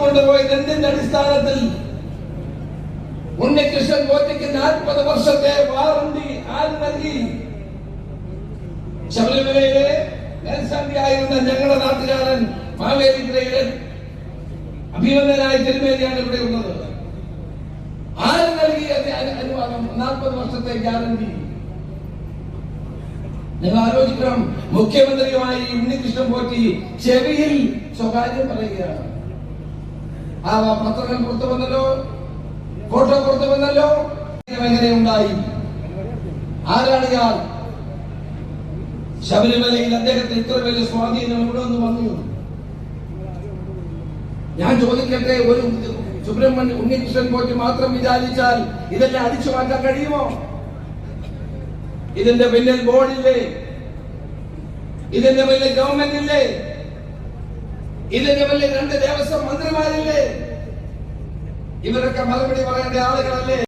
കൊണ്ടുപോയത് എന്തിന്റെ അടിസ്ഥാനത്തിൽ. ഉണ്ണികൃഷ്ണൻ പോറ്റയ്ക്ക് നാൽപ്പത് വർഷത്തെ വാറണ്ടി ആര് നൽകി? ശബരിമലയിലെ മേൽശാന്തിയായിരുന്ന ഞങ്ങളുടെ നാട്ടുകാരൻ മാവേലിക്കരയിലെ അഭിമന്യനായ തിരുമേനിയാണ് ഇവിടെ ഉള്ളത്. ആര് നൽകി അനുവാദം? നാൽപ്പത് വർഷത്തെ ഗ്യാരണ്ടി. നിങ്ങൾ ആലോചിക്കണം മുഖ്യമന്ത്രിയുമായി ഉണ്ണികൃഷ്ണൻ പോറ്റി ചെവിയിൽ സ്വകാര്യം പറയുകയാണ്. ആ പത്രങ്ങൾ പുറത്തു വന്നല്ലോ. ഫോട്ടോ പുറത്തു വന്നല്ലോ. എങ്ങനെ ഉണ്ടായി? ആരാണ് ഇയാൾ? ശബരിമലയിൽ അദ്ദേഹത്തിന് ഇത്ര വലിയ സ്വാധീനം ഇവിടെ നിന്ന് വന്നു? ഞാൻ ചോദിക്കട്ടെ ഒരു സുബ്രഹ്മണ്യ ഉണ്ണികൃഷ്ണൻ പോറ്റി മാത്രം വിചാരിച്ചാൽ ഇതെല്ലാം അടിച്ചു മാറ്റാൻ കഴിയുമോ? ഇതിന്റെ പിന്നിൽ ബോർഡില്ലേ? ഇതിന്റെ പിന്നിൽ ഗവൺമെന്റ് ഇല്ലേ ഇതിന്റെ പിന്നിൽ രണ്ട് ദേവസ്വം മന്ത്രിമാരില്ലേ? ഇവരൊക്കെ മറുപടി പറയേണ്ട ആളുകളല്ലേ